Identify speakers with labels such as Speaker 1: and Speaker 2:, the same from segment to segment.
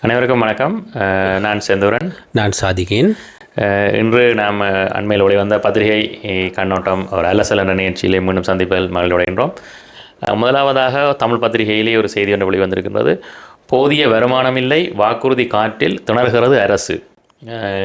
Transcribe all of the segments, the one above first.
Speaker 1: அனைவருக்கும் வணக்கம். நான் செந்தூரன்.
Speaker 2: நான் சாதிகேன்.
Speaker 1: இன்று நாம் அண்மையில் வெளிவந்த பத்திரிகை கண்ணோட்டம் ஒரு அலசல் என்ற நிகழ்ச்சியிலே மீண்டும் சந்திப்பில் மகிழ்வடைகின்றோம் முதலாவதாக தமிழ் பத்திரிகையிலே ஒரு செய்தி ஒன்று வெளிவந்திருக்கின்றது. போதிய வருமானமில்லை வாக்குறுதி காற்றில் திணறுகிறது அரசு.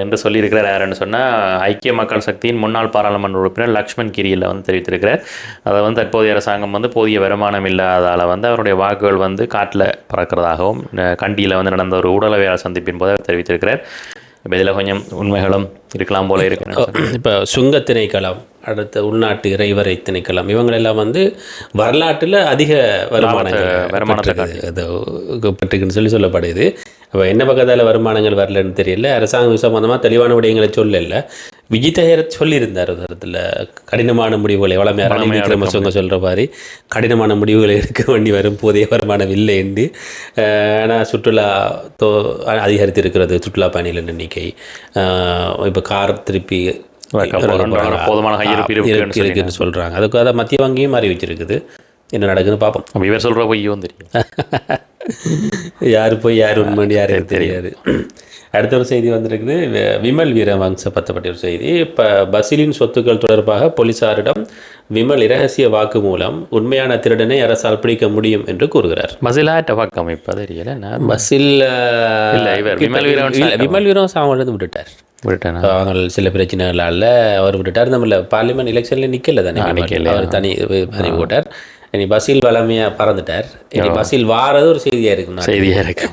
Speaker 1: என்று சொல்லியிருக்கிறார் யாருன்னு சொன்னால் ஐக்கிய மக்கள் சக்தியின் முன்னாள் பாராளுமன்ற உறுப்பினர் லக்ஷ்மண் கிரியில் வந்து தெரிவித்திருக்கிறார். அதை வந்து தற்போதைய அரசாங்கம் வந்து போதிய வருமானம் இல்லாதால் வந்து அவருடைய வாக்குகள் வந்து காட்டில் பறக்கிறதாகவும் கண்டியில் வந்து நடந்த ஒரு ஊடகவியலாளர் சந்திப்பின் போது அவர் தெரிவித்திருக்கிறார். இப்போ இதில் கொஞ்சம் உண்மைகளும் இருக்கலாம் போல இருக்கு.
Speaker 2: இப்போ சுங்க திணைக்களம் அடுத்து உள்நாட்டு இறைவரை திணைக்களம் இவங்களெல்லாம் வந்து வரலாற்றில் அதிக வருமானங்கள்
Speaker 1: வருமானத்தை
Speaker 2: பெற்றிருக்குன்னு சொல்லி சொல்லப்படுது. அப்போ என்ன பக்கத்தால் வருமானங்கள் வரலன்னு தெரியல. அரசாங்கம் சம்பந்தமாக தெளிவான விடயங்களை சொல்லல. விஜிதஹர் சொல்லியிருந்தார் ஒரு இடத்துல கடினமான முடிவுகளை வளமையாக ரணில் விக்ரமசிங்க சொல்கிற மாதிரி கடினமான முடிவுகளை எடுக்க வேண்டி வரும் போதிய வருமானம் இல்லை என்று. ஆனால் சுற்றுலா தோ அதிகரித்திருக்கிறது சுற்றுலா பயணிகளின் எண்ணிக்கை. இப்போ கார் திருப்பி
Speaker 1: போதுமான இருக்குன்னு
Speaker 2: இருக்கு- இருக்குன்னு சொல்கிறாங்க அதுக்கு அதை மத்திய வங்கியும் அறிவிச்சிருக்குது என்ன நடக்குதுன்னு பார்ப்போம்
Speaker 1: இவர் சொல்கிற பொய்யும் தெரியும்.
Speaker 2: யார் போய் யார் உண்மைன்னு யாருக்கு தெரியாது. அடுத்த ஒரு செய்தி வந்திருக்குது. விமல் வீரவங்ச பத்தப்பட்ட ஒரு செய்தி. இப்போ பசிலின் சொத்துக்கள் தொடர்பாக போலீசாரிடம் விமல் இரகசிய வாக்கு மூலம் உண்மையான திருடனை அரசால் பிடிக்க முடியும் என்று கூறுகிறார்.
Speaker 1: மசிலாட்ட பக்கம் இப்போ தெரியல. இவர் விமல்
Speaker 2: விமல் வீரவன்ச அவங்களது விட்டுட்டார். அவங்க சில பிரச்சனைகளால் அவர் விட்டுட்டார். நம்மள பார்லிமெண்ட் எலெக்ஷன்ல நிக்கல தானே. அவர் தனி போட்டார். இனி பஸ்ஸில் வளமையா பறந்துட்டார். இனி பஸ்ஸில் வாரது ஒரு செய்தியா இருக்கு நாட்டுக்கு.
Speaker 1: செய்தியாக இருக்கு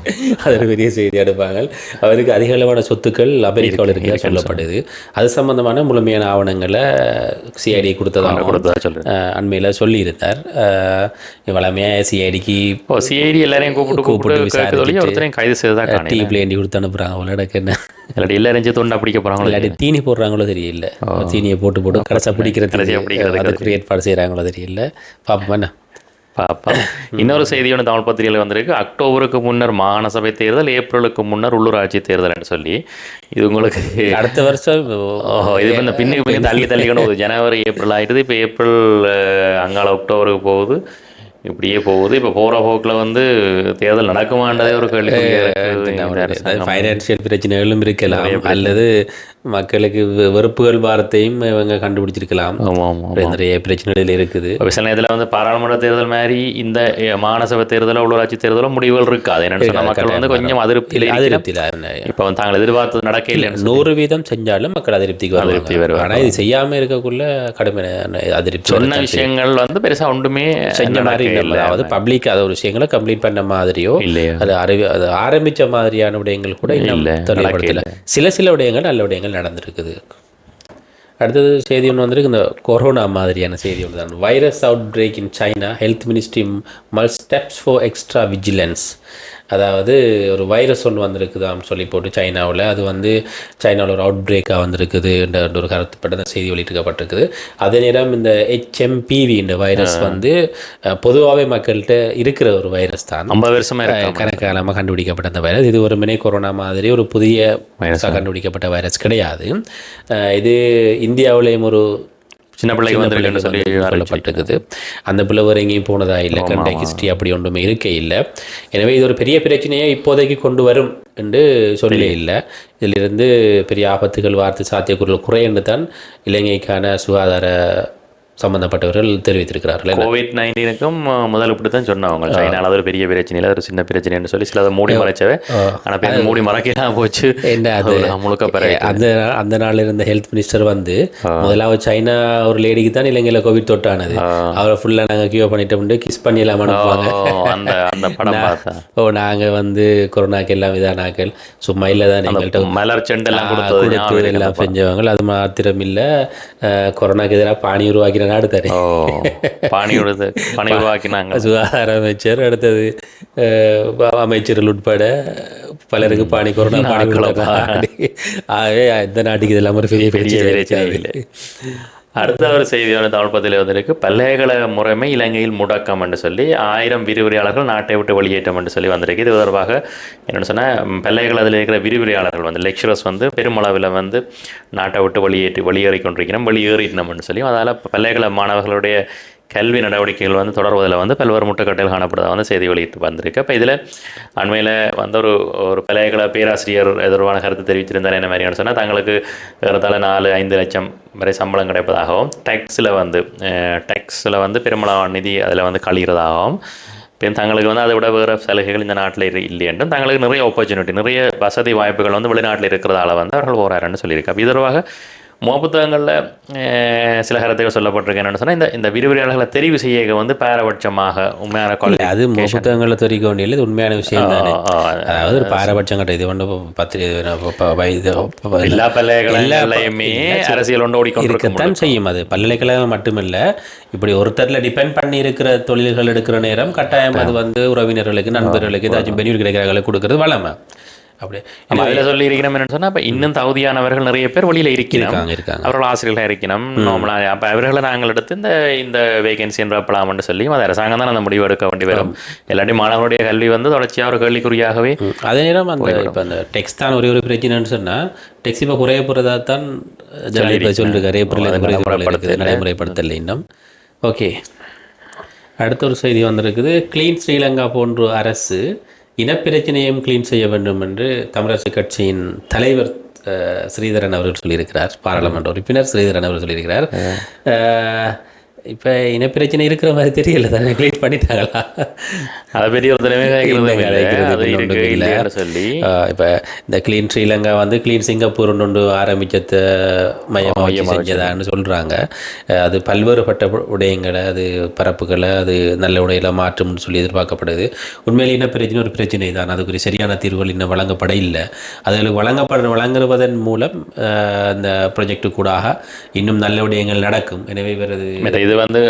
Speaker 2: அது ஒரு பெரிய செய்தி எடுப்பாங்க அவருக்கு அதிக அளவான சொத்துக்கள் அமெரிக்காவில் இருக்க சொல்லப்படுது. அது சம்பந்தமான முழுமையான ஆவணங்களை சிஐடி கொடுத்ததாக
Speaker 1: கொடுத்ததா சொல்கிறேன்
Speaker 2: அஹ், அண்மையில சொல்லியிருந்தார். அஹ், வளமையாக சிஐடிக்கு
Speaker 1: சிஐடி எல்லாரையும் கூப்பிட்டு கூப்பிட்டு சொல்லி ஒருத்தரையும் கைது செய்ததா காணி
Speaker 2: டீ பிளேண்டி கொடுத்து அனுப்புறாங்க அவளோட என்ன?
Speaker 1: இல்லாட்டி எல்லாரும் சேர்த்து தொண்டை பிடிக்க போகிறாங்களோ
Speaker 2: இல்லாட்டி தீனி போடுறாங்களோ தெரியல. தீனியை போட்டு போட்டு கடைசா பிடிக்கிறது அதுக்கு ஏற்பாடு செய்கிறாங்களோ தெரியல. பார்ப்போம் என்ன?
Speaker 1: பாப்பா இன்னொரு செய்தி ஒன்று தமிழ் பத்திரிகையில் வந்திருக்கு. அக்டோபருக்கு முன்னர் மாகாண சபை தேர்தல் ஏப்ரலுக்கு முன்னர் உள்ளூராட்சி தேர்தல்னு சொல்லி. இது உங்களுக்கு
Speaker 2: அடுத்த வருஷம்
Speaker 1: ஓஹோ இது இந்த பின்னுக்கு பின்னி தள்ளி தள்ளிக்கணும் போகுது. ஜனவரி ஏப்ரல் ஆயிடுது. இப்போ ஏப்ரல் அங்கால அக்டோபருக்கு போகுது. இப்படியே போகுது இப்போ போகிற போக்கில் வந்து தேர்தல் நடக்குமான்றதே ஒரு கேள்வி
Speaker 2: ஃபைனான்சியல் பிரச்சனைகளும் இருக்கலாம் அல்லது மக்களுக்கு வெறுப்புகள் வாரத்தையும் இவங்க கண்டுபிடிச்சிருக்கலாம். நிறைய பிரச்சனைகள் இருக்குது.
Speaker 1: சில இதில் வந்து பாராளுமன்ற தேர்தல் மாதிரி இந்த மாநசபை தேர்தலோ உள்ளூராட்சி தேர்தலோ முடிவுகள் இருக்காது என்னென்னு சொன்னால் மக்கள் வந்து கொஞ்சம் அதிருப்தியில்
Speaker 2: அதிருப்தியில்
Speaker 1: இப்போ தாங்கள் எதிர்பார்த்தது நடக்க இல்லைன்னு
Speaker 2: நூறு வீதம் செஞ்சாலும் மக்கள் அதிருப்திக்கு
Speaker 1: அதிருப்தி
Speaker 2: வருவாங்க. ஆனால் இது செய்யாம இருக்கக்குள்ள கடுமையான அதிருப்தி
Speaker 1: சொன்ன விஷயங்கள் வந்து பெருசாக ஒன்றுமே
Speaker 2: செஞ்ச மாதிரி இல்லை. அதாவது பப்ளிக் அதை ஒரு விஷயங்களை கம்ப்ளீட் பண்ண மாதிரியோ
Speaker 1: இல்லையா?
Speaker 2: அது அறிவி அது ஆரம்பிச்ச மாதிரியான விடயங்கள் கூட இன்னும்
Speaker 1: இல்ல,
Speaker 2: சில சில விடயங்கள் நல்ல விடயங்கள் நடந்திருக்குது. அடுத்தது செய்தி ஒன்று வந்திருக்கு இந்த கொரோனா மாதிரியான செய்தி ஒன்று தான். Virus outbreak in China health ministry mull steps for extra vigilance அதாவது ஒரு வைரஸ் ஒன்று வந்திருக்குதான்னு சொல்லி போட்டு சைனாவில். அது வந்து சைனாவில் ஒரு அவுட் பிரேக்காக வந்திருக்குது என்ற ஒரு கருத்துப்பட்ட செய்தி வெளியிட்டிருக்கப்பட்டிருக்குது. அதே நேரம் இந்த ஹெச்எம்பிவி இந்த வைரஸ் வந்து பொதுவாகவே மக்கள்கிட்ட இருக்கிற ஒரு வைரஸ் தான்.
Speaker 1: ஐம்பது வருஷமா இருக்கு
Speaker 2: கணக்காலமாக கண்டுபிடிக்கப்பட்ட அந்த வைரஸ் இது ஒரு மினி கொரோனா மாதிரி ஒரு புதிய புதுசா கண்டுபிடிக்கப்பட்ட வைரஸ் கிடையாது. இது இந்தியாவிலேயும் ஒரு
Speaker 1: சின்ன பிள்ளைக்கு வந்திருக்குன்னு சொல்லி
Speaker 2: சொல்லப்பட்டிருக்குது. அந்த பிள்ளை வேறு எங்கேயும் போனதா இல்லை. கண்ட ஹிஸ்ட்ரி அப்படி ஒன்றுமே இருக்க இல்லை. எனவே இது ஒரு பெரிய பிரச்சனையை இப்போதைக்கு கொண்டு வரும் என்று சொல்லி இல்லை. இதிலிருந்து பெரிய ஆபத்துகள் வார்த்தை சாத்தியக்கூறுகள் குறையென்று தான் இலங்கைக்கான சுகாதார சம்பந்தப்பட்டவர்கள் தெரிவித்திருக்கிறார்கள்.
Speaker 1: கோவிட் நைன்டீனுக்கும் முதல் இப்படி தான் சொன்னவங்க சைனால ஒரு பெரிய பிரச்சனை ஒரு சின்ன பிரச்சனைன்னு சொல்லி சில அதை மூடி மறைச்சவே. ஆனால் இந்த மூடி மறைக்கலாம் போச்சு?
Speaker 2: என்ன அது?
Speaker 1: முழுக்க பரவி
Speaker 2: அந்த அந்த நாள்ல இருந்த ஹெல்த் மினிஸ்டர் வந்து முதலாவது சைனா ஒரு லேடிக்கு தான் இலங்கையில கோவிட் தொட்டானது. அவரை ஃபுல்லா நாங்க கியூ பண்ணிட்டோம்னு கிஸ் பண்ணிடலாம்
Speaker 1: அந்த அந்த படம்
Speaker 2: ஓ நாங்க வந்து கொரோனாக்கு எல்லாம் இதானாக்கள் சும்மா இல்லை தான் எங்கள்கிட்ட
Speaker 1: மலர் செண்டு எல்லாம் கொடுத்தது ஞாபகம்
Speaker 2: கொடுத்து. எல்லாம் செஞ்சவங்க அது மாத்திரம் இல்ல கொரோனாக்கு எதிராக பாணி உருவாக்கின நாடு
Speaker 1: பானி விடுது பணி உருவாக்கினாங்க.
Speaker 2: சுகாதார அமைச்சர் அடுத்தது அமைச்சர்கள் உட்பட பலருக்கு பாணி கொரோனா பாணி. ஆகவே இந்த நாட்டுக்கு இதெல்லாம் ஒரு பெரிய
Speaker 1: பெரிய
Speaker 2: பிரச்சனை இல்லை
Speaker 1: அடுத்த ஒரு செய்தியான தமிழ் பத்திரிகை வந்திருக்கு. பல்கலைக்கழக முறைமை இலங்கையில் முடக்கம் என்று சொல்லி ஆயிரம் விரிவுரையாளர்கள் நாட்டை விட்டு வெளியேற்றம் என்று சொல்லி வந்திருக்கு. இது தொடர்பாக என்னென்னு சொன்னால் பல்கலைக்கழகத்தில் இருக்கிற விரிவுரையாளர்கள் வந்து லெக்சரர்ஸ் வந்து பெருமளவில் வந்து நாட்டை விட்டு வெளியேற்றி வெளியேறி கொண்டிருக்கிறோம் வெளியேறினோம்னு சொல்லி அதால் பல்கலைக்கழக மாணவர்களுடைய கல்வி நடவடிக்கைகள் வந்து தொடர்வதில் வந்து பல்வேறு முட்டுக்கட்டையில் காணப்படுதாக வந்து செய்தி வெளியிட்டு வந்திருக்கு. அப்போ இதில் அண்மையில் வந்து ஒரு ஒரு பல்கலை பேராசிரியர் எதிர்வான கருத்து தெரிவித்திருந்தார் என்ன மாதிரியான சொன்னால் தங்களுக்கு ஏறத்தாழ நாலு ஐந்து லட்சம் வரை சம்பளம் கிடைப்பதாகவும் டேக்ஸில் வந்து டேக்ஸில் வந்து பெருமளவான நிதி அதில் வந்து கழிகிறதாகவும் இப்போ தங்களுக்கு வந்து அதை விட வேறு சலுகைகள் இந்த நாட்டில் இல்லை என்றும் தங்களுக்கு நிறைய ஆப்பர்ச்சுனிட்டி நிறைய வசதி வாய்ப்புகள் வந்து வெளிநாட்டில் இருக்கிறதால வந்து அவர்கள் போகிறாருன்னு சொல்லியிருக்கு. அப்போ முகப்புத்தகங்களில் சில கருத்துக்கள் சொல்லப்பட்டிருக்கு. என்னென்னு சொன்னால் இந்த இந்த விரிவுரையாளர்களை தெரிவு செய்ய வந்து பாரபட்சமாக உண்மையான qualification-
Speaker 2: அது புத்தகங்களில் தெரிவிக்க வேண்டியது இது உண்மையான விஷயம் தானே. அதாவது ஒரு பாரபட்சம் கட்ட இது ஒன்று பத்து ப- ப- ப- இது ப-
Speaker 1: எல்லா பல்கலைக்கழகங்களையுமே அரசியல் ஒன்று ஓடிக்கொண்டிருக்கும்
Speaker 2: இருக்கத்தான் செய்யும் அது. பல்கலைக்கழகம் மட்டுமில்ல இப்படி ஒருத்தர்ல டிபெண்ட் பண்ணி இருக்கிற தொழில்கள் எடுக்கிற நேரம் கட்டாயம் அது வந்து உறவினர்களுக்கு நண்பர்களுக்கு ஏதாச்சும் பெனிஃபிட் கிடைக்கிறார்களுக்கு கொடுக்கறது வளமை. அப்படி
Speaker 1: நம்ம அதில் சொல்லி இருக்கிறோம் என்னன்னு சொன்னால் அப்போ இன்னும் தகுதியானவர்கள் நிறைய பேர் வெளியில் இருக்கிறோம்
Speaker 2: இருக்காங்க
Speaker 1: அவர்கள் ஆசிரியர்களாக இருக்கணும். நார்மலாக அப்போ அவர்களை நாங்கள் எடுத்து இந்த இந்த வேகன்சி நிரப்பலாம்னு சொல்லி அது அரசாங்கம் தான் அந்த முடிவு எடுக்க வேண்டி வரும். இல்லாட்டி மாணவருடைய கல்வி வந்து தொடர்ச்சியாக ஒரு கேள்விக்குறியாகவே.
Speaker 2: அதே நேரம் அந்த இப்போ அந்த டெக்ஸ்ட் தான் ஒரே ஒரு பிரச்சனைன்னு சொன்னால் டெக்ஸ்ட் இப்போ குறைய போகிறதா தான் ஜனாதிபதி சொல்லியிருக்காரு ஏப்ரல் நடைமுறைப்படுத்தலை இன்னும். ஓகே அடுத்த ஒரு செய்தி வந்திருக்குது. க்ளீன் ஸ்ரீலங்கா போன்ற அரசு இனப்பிரச்சனையும் க்ளீன் செய்ய வேண்டும் என்று தமிழரசு கட்சியின் தலைவர் ஸ்ரீதரன் அவர்கள் சொல்லியிருக்கிறார் பாராளுமன்ற உறுப்பினர் ஸ்ரீதரன் அவர்கள் சொல்லியிருக்கிறார். இப்போ இனப்பிரச்சனை இருக்கிற மாதிரி தெரியல தானே? க்ளீன் பண்ணிட்டாங்களா?
Speaker 1: அதை பெரிய ஒரு. இல்லைன்னு சொல்லி.
Speaker 2: இப்போ இந்த க்ளீன் ஸ்ரீலங்கா வந்து க்ளீன் சிங்கப்பூர் ஒன்று ஆரம்பிச்சத வச்சு செஞ்சதான்னு சொல்கிறாங்க அது பல்வேறுபட்ட விடயங்களை அது பரப்புகளை அது நல்ல உடையில மாற்றும்னு சொல்லி எதிர்பார்க்கப்படுது. உண்மையிலே என்ன பிரச்சனை ஒரு பிரச்சனை தான். அதுக்கு ஒரு சரியான தீர்வுகள் இன்னும் வழங்கப்பட இல்லை. அதுகளுக்கு வழங்கப்பட வழங்குவதன் மூலம் அந்த ப்ரொஜெக்ட் கூடாக இன்னும் நல்ல விடயங்கள் நடக்கும். எனவே
Speaker 1: மற்ற இது வந்து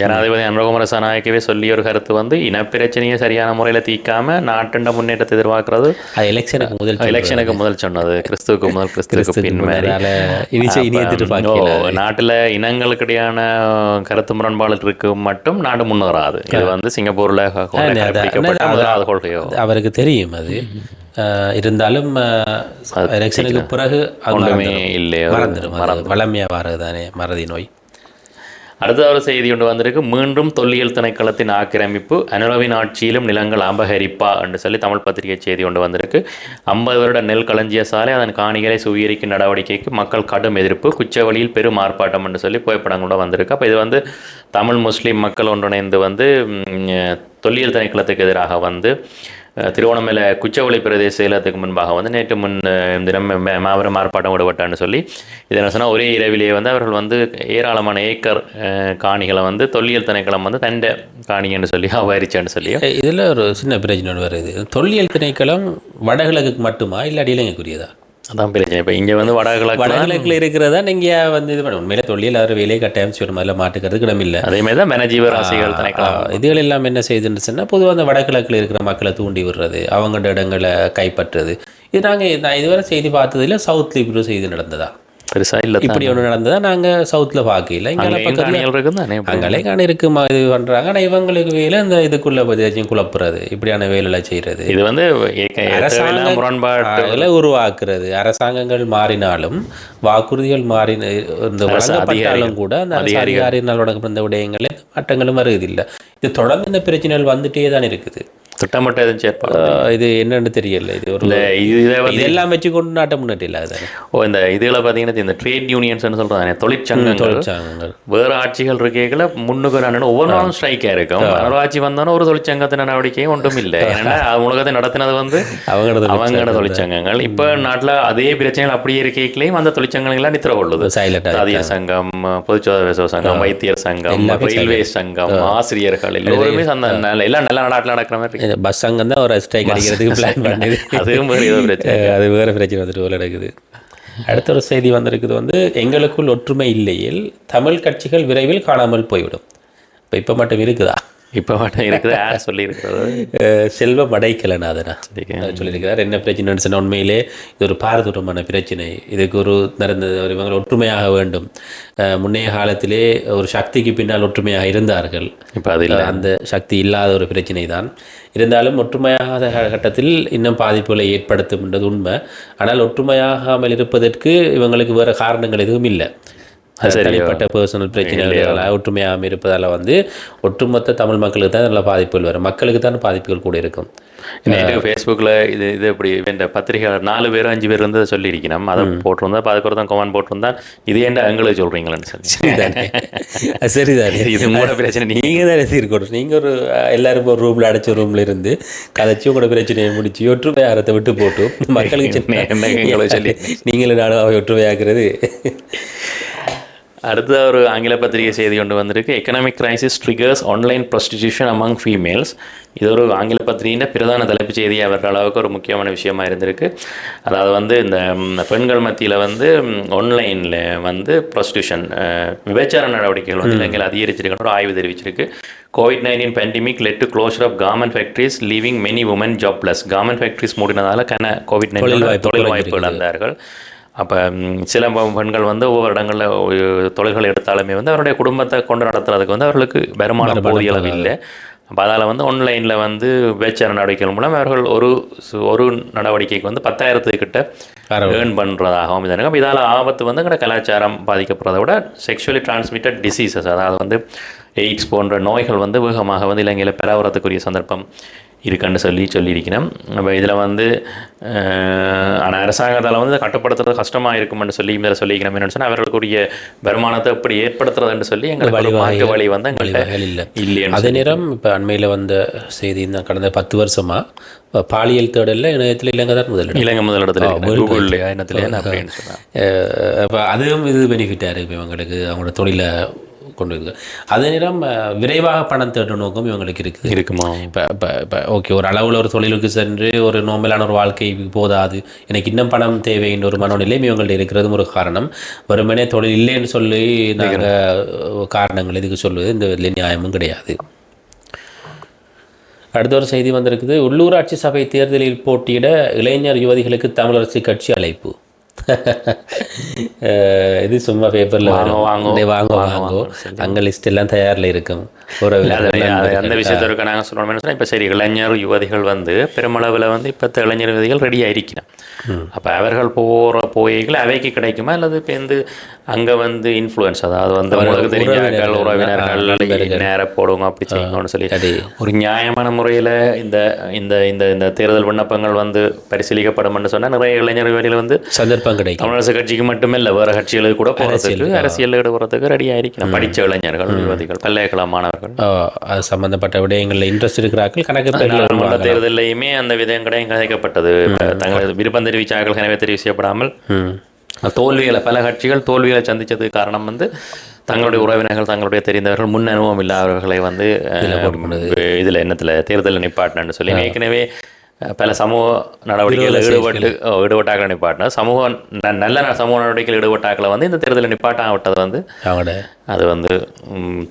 Speaker 1: ஜனாதிபதி அனுரகுமார சனாயக்கவே சொல்லிய ஒரு கருத்து வந்து இனப்பிரச்சனையை சரியான முறையில் தீக்காம நாட்டுண்ட முன்னேற்றத்தை எதிர்பார்க்கறது.
Speaker 2: எலெக்ஷனுக்கு முதல்
Speaker 1: எலெக்ஷனுக்கு முதல் சொன்னது. கிறிஸ்துவுக்கு முதல் கிறிஸ்துவுக்கு பின் நாட்டுல இனங்களுக்கிடையான கருத்து முரண்பாடு இருக்கு மட்டும் நாடு முன்னேறாது. இது வந்து சிங்கப்பூர்ல முதலாவது கொள்கையோ.
Speaker 2: அவருக்கு தெரியும் அது. இருந்தாலும் எலெக்ஷனுக்கு பிறகு
Speaker 1: ஒன்றுமே. இல்லையோ?
Speaker 2: மறந்துடும். அது வளமையா வர்றது தானே மறதி நோய்.
Speaker 1: அடுத்த ஒரு செய்தி ஒன்று வந்திருக்கு. மீண்டும் தொல்லியல் திணைக்களத்தின் ஆக்கிரமிப்பு அனுரவின் ஆட்சியிலும் நிலங்கள் அபகரிப்பா என்று சொல்லி தமிழ் பத்திரிகை செய்தி ஒன்று வந்திருக்கு. ஐம்பது வருட நெல் களஞ்சிய சாலை அதன் காணிகளை சுவீகரிக்கும் நடவடிக்கைக்கு மக்கள் கடும் எதிர்ப்பு குச்சவழியில் பெரும் ஆர்ப்பாட்டம் என்று சொல்லி புகைப்படம் கூட வந்திருக்கு. அப்போ இது வந்து தமிழ் முஸ்லீம் மக்கள் ஒன்றிணைந்து வந்து தொல்லியல் திணைக்களத்துக்கு எதிராக வந்து திருவோணமலை குச்சவளை பிரதேச செயலகத்துக்கு முன்பாக வந்து நேற்று முன் தினம் மாபெரும் ஆர்ப்பாட்டம் விடப்பட்டான்னு சொல்லி இதை என்ன சொன்னால் ஒரே இரவிலேயே வந்து அவர்கள் வந்து ஏராளமான ஏக்கர் காணிகளை வந்து தொல்லியல் திணைக்களம் வந்து தண்ட காணின்னு சொல்லி அபகரிச்சான்னு சொல்லி
Speaker 2: இதில் ஒரு சின்ன பிரச்சனை வருது. தொல்லியல் திணைக்களம் வடகிழக்குக்கு மட்டுமா இல்லை இலங்கைக்குரியதா?
Speaker 1: அதான் பிரச்சனை. இப்போ இங்கே வந்து வடகிழக்கு
Speaker 2: வடகிழக்குல இருக்கிறதா நீங்க வந்து இது பண்ண உண்மையிலே தொல்லியல் அவர் வேலையை கட்டாயம் செய்யணும். அதில் மாட்டுக்கிறதுக்கு இடம் இல்லை.
Speaker 1: அதே மாதிரி தான் வனஜீவ ராசிகள்
Speaker 2: இதுகள் எல்லாம் என்ன செய்யுதுன்னு சொன்னால் பொதுவாக அந்த வடகிழக்கில் இருக்கிற மக்களை தூண்டி விடுறது அவங்களோட இடங்களை கைப்பற்றுறது. இது நாங்கள் நான் இதுவரை செய்தி பார்த்ததில்ல சவுத்தில் இப்படி ஒரு செய்தி நடந்ததா?
Speaker 1: பெருசா இல்லை
Speaker 2: இப்படி ஒன்று நடந்ததா? நாங்கள் சவுத்தில் பார்க்கல அங்கே காணி இருக்கு ம- இது பண்ணுறாங்க ஆனால் இவங்களுக்கு வேலை இந்த இதுக்குள்ளே பதிலாச்சும் குழப்புறது. இப்படியான வேலைகளை செய்கிறது
Speaker 1: இது வந்து ஏக்க- தேவையில்லாம முரண்பாடு.
Speaker 2: அதில் உருவாக்குறது. அரசாங்கங்கள் மாறினாலும் வாக்குறுதிகள் மாறின இந்த வழங்கப்பட்டாலும் கூட அந்த அதிகாரிகள். வழங்கப்பட்ட விடயங்களில் மாற்றங்களும் வருவதில்லை. இது தொடர்ந்து இந்த பிரச்சனைகள் வந்துட்டே தான் இருக்குது.
Speaker 1: திட்டமிட்ட எதுவும்
Speaker 2: ஆஹ் இது என்னன்னு தெரியல. இது ஒரு
Speaker 1: இது வந்து
Speaker 2: இதெல்லாம் வச்சு கொண்டு நாட்டம் முன்னாடி இல்லை அதுதானே
Speaker 1: ஓ இந்த இதுல பார்த்தீங்கன்னா இந்த ட்ரேட் யூனியன்ஸ்னு சொல்றாங்க தொழிற்சங்கங்கள்.
Speaker 2: தொழிற்சங்கங்கள்.
Speaker 1: வேற ஆட்சிகள் இருக்கேங்கள முன்னுக்கு நான் ஒவ்வொரு நாளும் ஸ்ட்ரைக்காக இருக்கும். ஒரு ஆட்சி வந்தாலும் ஒரு தொழிற்சங்கத்தின நடவடிக்கையும் ஒன்றும் இல்லை. ஏன்னா அது உலகத்தை நடத்தினது வந்து
Speaker 2: அவங்களோட
Speaker 1: அவங்களோட தொழிற்சங்கங்கள். இப்போ நாட்டுல அதே பிரச்சனைகள் அப்படியே இருக்கைகளையும் அந்த தொழிற்சங்கங்கள் எல்லாம் நித்திர கொள்ளுது. தாதியர் சங்கம் பொதுச்சுகாதார சங்கம் வைத்தியர் சங்கம் ரயில்வே சங்கம் ஆசிரியர்கள் எல்லோருமே அந்த நல்ல- எல்லாம் நல்ல நாட்டில் நடக்கிற மாதிரி.
Speaker 2: பஸ் சங்கம் தான் ஒரு ஸ்ட்ரைக் அடிக்கிறதுக்கு பிளான் பண்ணுது
Speaker 1: அதுவும் வேறு பிரச்சனை
Speaker 2: அது வேறு பிரச்சனை வந்துட்டு போல நடக்குது அடுத்த ஒரு செய்தி வந்திருக்குது வந்து எங்களுக்குள் ஒற்றுமை இல்லையில் தமிழ் கட்சிகள் விரைவில் காணாமல் போய்விடும். இப்போ இப்போ மட்டும் இருக்குதா?
Speaker 1: இப்போ மட்டும் இருக்குது யார் சொல்லி இருக்கிறது
Speaker 2: அஹ் செல்வம் அடைக்கலநாதனா அவர் சொல்லியிருக்கிறார். என்ன பிரச்சனைன்னு சொன்ன உண்மையிலே இது ஒரு பாரதூரமான பிரச்சனை. இதுக்கு ஒரு நடந்த ஒரு இவங்க ஒற்றுமையாக வேண்டும். முன்னைய காலத்திலே ஒரு சக்திக்கு பின்னால் ஒற்றுமையாக இருந்தார்கள்.
Speaker 1: இப்போ அது இல்லை.
Speaker 2: அந்த சக்தி இல்லாத ஒரு பிரச்சனை தான். இருந்தாலும் ஒற்றுமையாகாத கட்டத்தில் இன்னும் பாதிப்புகளை ஏற்படுத்தும் என்றது உண்மை. ஆனால் ஒற்றுமையாகாமல் இருப்பதற்கு இவங்களுக்கு வேறு காரணங்கள் எதுவும் இல்லை. தனிப்பட்ட பர்சனல் பிரச்சனைகள் ஒற்றுமையாமல் இருப்பதால் வந்து ஒட்டுமொத்த தமிழ் மக்களுக்கு தான் நல்ல பாதிப்புகள் வரும். மக்களுக்கு தான் பாதிப்புகள் கூட இருக்கும்.
Speaker 1: நேற்று ஃபேஸ்புக்கில் இது இது இப்படி இந்த பத்திரிகையாளர் நாலு பேர் அஞ்சு பேர் வந்து சொல்லியிருக்கணும். அதை போட்டிருந்தா அப்போ அதுக்கு ஒருத்தன் கமெண்ட் போட்டிருந்தா இது ஏன்டா எங்களுக்கு சொல்கிறீங்களேன்னு சொல்லி.
Speaker 2: சரிதானே. சரிதானே.
Speaker 1: இது உங்களோட பிரச்சனை.
Speaker 2: நீங்கள் தான் எதிர்க்கணும் நீங்கள் ஒரு எல்லாரும் ஒரு ரூமில் அடைச்ச ரூமில் இருந்து கதைச்சி உங்களோட பிரச்சனையை முடிச்சு ஒற்றுமையாரத்தை விட்டு போட்டு மக்களுக்கு சின்ன-
Speaker 1: என்ன எங்களை சொல்லி
Speaker 2: நீங்களும் நானும் அவை ஒற்றுமையாக்குறது.
Speaker 1: அடுத்த ஒரு ஆங்கில பத்திரிகை செய்தி ஒன்று வந்திருக்கு. Economic crisis triggers online prostitution among females இது ஒரு ஆங்கில பத்திரிகையின் பிரதான தலைப்புச் செய்தி. அவர்கள் அளவுக்கு ஒரு முக்கியமான விஷயமா இருந்திருக்கு. அதாவது வந்து இந்த பெண்கள் மத்தியில் வந்து ஆன்லைனில் வந்து ப்ரொஸ்டியூஷன் விபச்சார நடவடிக்கைகள் வந்து இலங்கையில் அதிகரிச்சிருக்குன்னு ஒரு ஆய்வு தெரிவிச்சிருக்கு. COVID nineteen pandemic led to closure of garment factories leaving many women jobless garment factories மூடினதால கன கோவிட் நைன்டீன் தொழில் வாய்ப்பு இழந்தார்கள். அப்போ சில பெண்கள் வந்து ஒவ்வொரு இடங்களில் தொழில்கள் எடுத்தாலுமே வந்து அவருடைய குடும்பத்தை கொண்டு நடத்துறதுக்கு வந்து அவர்களுக்கு வருமானம் போதிய அளவு இல்லை. அப்போ அதால் வந்து ஆன்லைனில் வந்து வேச்சார நடவடிக்கைகள் மூலம் அவர்கள் ஒரு ஒரு நடவடிக்கைக்கு வந்து பத்தாயிரத்துக்கு கிட்ட ஏர்ன் பண்ணுறதாகவும் இதாக அப்போ இதால் ஆபத்து வந்து எங்களோட கலாச்சாரம் பாதிக்கப்படுறதை விட செக்ஷுவலி டிரான்ஸ்மிட்டட் டிசீசஸ் அதாவது வந்து எய்ட்ஸ் போன்ற நோய்கள் வந்து வேகமாக வந்து இலங்கையில் பரவுறதுக்குரிய சந்தர்ப்பம் இருக்குன்னு சொல்லி சொல்லியிருக்கிறேன். நம்ம இதில் வந்து ஆனால் அரசாங்கத்தால் வந்து கட்டுப்படுத்துறது கஷ்டமாக இருக்கும்னு சொல்லி இதில் சொல்லிக்கிறோம் என்னன்னு சொன்னால் அவர்களுக்குரிய வருமானத்தை எப்படி ஏற்படுத்துறதுன்னு சொல்லி எங்களுக்கு ஒரு மாற்று வழி வந்து
Speaker 2: வழிவகைகள் இல்லை.
Speaker 1: இல்லைன்னு
Speaker 2: அதே நேரம் இப்போ அண்மையில் வந்த செய்தி இந்த கடந்த பத்து வருஷமாக பாலியல் தேடலில் இணையத்தில் இலங்கை தான் முதலிடம்.
Speaker 1: இலங்கை முதலிடத்துல கூகுள் இனத்துல அப்படின்னு
Speaker 2: அப்போ அதுவும் இது பெனிஃபிட்டாக இருக்குது இவங்களுக்கு? அவங்களோட தொழிலை கொண்டு அதே நேரம் விரைவாக பணம் தேடும் நோக்கம் இவங்களுக்கு இருக்குது.
Speaker 1: இருக்குமா?
Speaker 2: இப்போ இப்போ இப்போ ஓகே ஒரு அளவில் ஒரு தொழிலுக்கு சென்று ஒரு நோம்பலான ஒரு வாழ்க்கை போதாது. எனக்கு இன்னும் பணம் தேவைன்ற ஒரு மனோநிலையும் இவங்கள்ட்ட இருக்கிறதும் ஒரு காரணம். வெறுமனே தொழில் இல்லைன்னு சொல்லி நாங்கள் காரணங்கள் இதுக்கு சொல்லுவது இந்த இதில் நியாயமும் கிடையாது. அடுத்த ஒரு செய்தி வந்திருக்குது. உள்ளூராட்சி சபை தேர்தலில் போட்டியிட இளைஞர் யுவதிகளுக்கு தமிழரசு கட்சி அழைப்பு. இது சும்மா பேப்பரில்
Speaker 1: வாங்க, வாங்க.
Speaker 2: வாங்க வாங்கோ அங்கே லிஸ்ட் எல்லாம் தயாரில் இருக்கும். ஒரு
Speaker 1: அந்த விஷயத்திற்கு நாங்கள் சொல்லணும் சொன்னால் இப்போ சரி இளைஞர் யுவதிகள் வந்து பெருமளவில் வந்து இப்போ இளைஞர் யுவதிகள் ரெடி ஆயிருக்கணும். அப்போ அவர்கள் போகிற போய்கள் அவைக்கு கிடைக்குமா? அல்லது இப்போ வந்து அங்கே வந்து இன்ஃப்ளூயன்ஸ் அதாவது வந்து உங்களுக்கு தெரிஞ்சாக்கள் உறவினர்கள் நேர போடுவோம் அப்படி செய்யணும்னு சொல்லி ஒரு நியாயமான முறையில் இந்த இந்த இந்த இந்த தேர்தல் விண்ணப்பங்கள் வந்து பரிசீலிக்கப்படும் சொன்னால் நிறைய இளைஞர் யுவதிகள் வந்து
Speaker 2: சந்தர்ப்பம் கிடைக்கும்.
Speaker 1: தமிழரசு கட்சிக்கு மட்டும் இல்லை வேறு கட்சிகளுக்கு கூட போகிறதுக்கு அரசியலில் ஈடுபடுறதுக்கு ரெடி ஆயிருக்கணும் படித்த இளைஞர்கள் யுவதிகள் பல்கலைக்கழக மாணவர்கள்.
Speaker 2: அது சம்பந்தப்பட்ட விடயங்களில் இன்ட்ரெஸ்ட் இருக்கிறார்கள் கணக்கு
Speaker 1: தேர்தலையுமே அந்த விதங்களையும் கதைக்கப்பட்டது இப்ப தங்கள் விருப்பம் தெரிவிச்சார்கள் எனவே தெரிவு செய்யப்படாமல் தோல்விகளை பல கட்சிகள் தோல்விகளை சந்திச்சதுக்கு காரணம் வந்து தங்களுடைய உறவினர்கள் தங்களுடைய தெரிந்தவர்கள் முன் அனுபவம் இல்லாதவர்களை வந்து இதில் என்னத்தில் தேர்தலில் நிப்பாட்டினு சொல்லி ஏற்கனவே பல சமூக நடவடிக்கைகளில் ஈடுபட்டு ஈடுபட்டாக்களை நிப்பாட்டினா சமூக நல்ல சமூக நடவடிக்கைகள் ஈடுபட்டாக்களை வந்து இந்த தேர்தலில் நிப்பாட்டாக விட்டது வந்து அது வந்து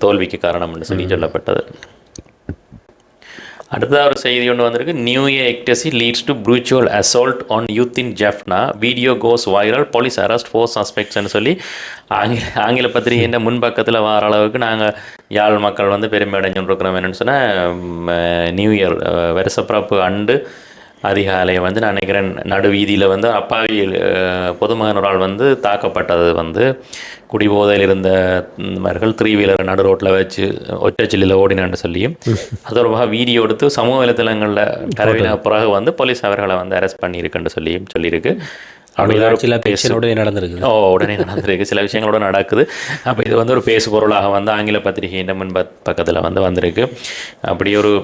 Speaker 1: தோல்விக்கு காரணம்னு சொல்லி சொல்லப்பட்டது. அடுத்ததாக ஒரு செய்தி ஒன்று வந்திருக்கு. New year ecstasy leads to brutal assault on youth in Jaffna video goes viral police arrest four சஸ்பெக்ட்ஸ்னு சொல்லி ஆங்கில ஆங்கில பத்திரிகையின் முன்பக்கத்தில் வர அளவுக்கு நாங்கள் யாழ் மக்கள் வந்து பெருமை அடைஞ்சுருக்கிறோம் என்னென்னு சொன்னால் நியூ இயர் வருஷப்பிறப்பு அண்டு அதிகாலை வந்து நான் நினைக்கிறேன் நடு வீதியில் வந்து அப்பாவி பொதுமகன் ஒரு ஆள் வந்து தாக்கப்பட்டது வந்து குடிபோதையில் இருந்தவர்கள் த்ரீ வீலர் நடு ரோட்டில் வச்சு ஒற்றச்சில்லில் ஓடினான்னு சொல்லியும் அது ஒரு வீடியோ எடுத்து சமூக வலைத்தளங்களில் பரவின பிறகு வந்து போலீஸ் அவர்களை வந்து அரெஸ்ட் பண்ணியிருக்குன்னு சொல்லியும் சொல்லியிருக்கு. அப்படி இது ஒரு
Speaker 2: ஆட்சியில் பென்ஷனோட நடந்திருக்குது.
Speaker 1: ஓ உடனே நடந்திருக்கு. சில விஷயங்களோட நடக்குது. அப்போ இது வந்து ஒரு பேசு பொருளாக வந்து ஆங்கில பத்திரிகையின் முன் பக்- பக்கத்தில் வந்து வந்திருக்கு. அப்படி ஒரு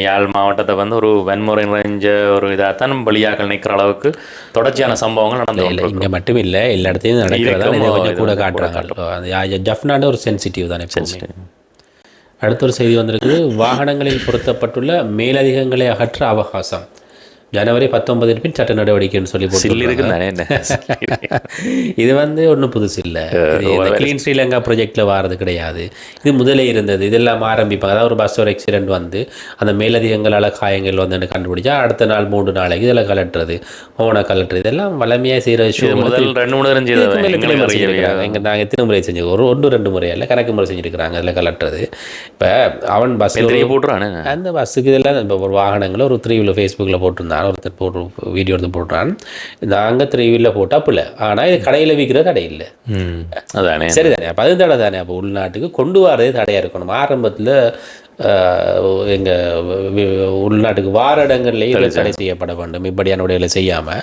Speaker 1: யாழ் மாவட்டத்தை வந்து ஒரு வன்முறை நிறைஞ்ச ஒரு இதாகத்தான் வெளியாக்கள் நிற்கிற அளவுக்கு தொடர்ச்சியான சம்பவங்கள் நடந்து
Speaker 2: இங்கே மட்டும் இல்லை எல்லா இடத்தையும் நடக்கிறதா? கொஞ்சம் கூட காட்டுறாங்க. ஜஃப்னாண்டு ஒரு சென்சிட்டிவ் தானே எப்பவுமே. அடுத்த ஒரு செய்தி வந்திருக்கு. வாகனங்களில் பொருத்தப்பட்டுள்ள மேலதிகங்களை அகற்ற அவகாசம். ஜனவரி பத்தொன்பதின் பின் சட்ட நடவடிக்கைன்னு சொல்லி போட்டு
Speaker 1: என்ன?
Speaker 2: இது வந்து ஒன்றும் புதுசு இல்லை கிளீன் ஸ்ரீலங்கா ப்ராஜெக்டில் வாரது கிடையாது. இது முதலே இருந்தது. இதெல்லாம் ஆரம்பிப்பாங்க அதாவது ஒரு பஸ் ஒரு ஆக்சிடென்ட் வந்து அந்த மேலதிகங்களால் காயங்கள் வந்து கண்டுபிடிச்சா அடுத்த நாள் மூன்று நாளைக்கு இதில் கலட்டுறது ஓனை கலட்டுறது இதெல்லாம் வளமையாக செய்கிற விஷயம்
Speaker 1: முதல் ரெண்டு மூணு தெரிஞ்சு எங்களுக்கு அறியவே
Speaker 2: செஞ்சிருக்கிறாங்க. எங்க நாங்கள் எத்தனை முறை செஞ்சு ஒரு ஒன்று ரெண்டு முறை இல்லை கணக்கு முறை செஞ்சுருக்கிறாங்க. அதில் கலட்டுறது இப்போ அவன் பஸ்
Speaker 1: போட்டுறானே
Speaker 2: அந்த பஸ்ஸுக்கு இதெல்லாம் இப்போ ஒரு வாகனங்களை ஒரு த்ரீ வீலர் ஃபேஸ்புக்கில் போட்டிருந்தான் போடுறான் ஒருத்தர் போட்டு வீடியோ எடுத்து போடுறான். இந்த அங்கத்திரை வீட்டில் போட்டால் பிள்ளை. ஆனால் இது கடையில் விற்கிற தடை இல்லை.
Speaker 1: அதானே.
Speaker 2: சரிதானே. அப்போ அது தடை தானே. அப்போ உள்நாட்டுக்கு கொண்டு வரதே தடையாக இருக்கணும். ஆரம்பத்தில் எங்கள் உள்நாட்டுக்கு வார இடங்கள்லேயே இது தடை செய்யப்பட வேண்டும். இப்படியான உடைகளை செய்யாமல்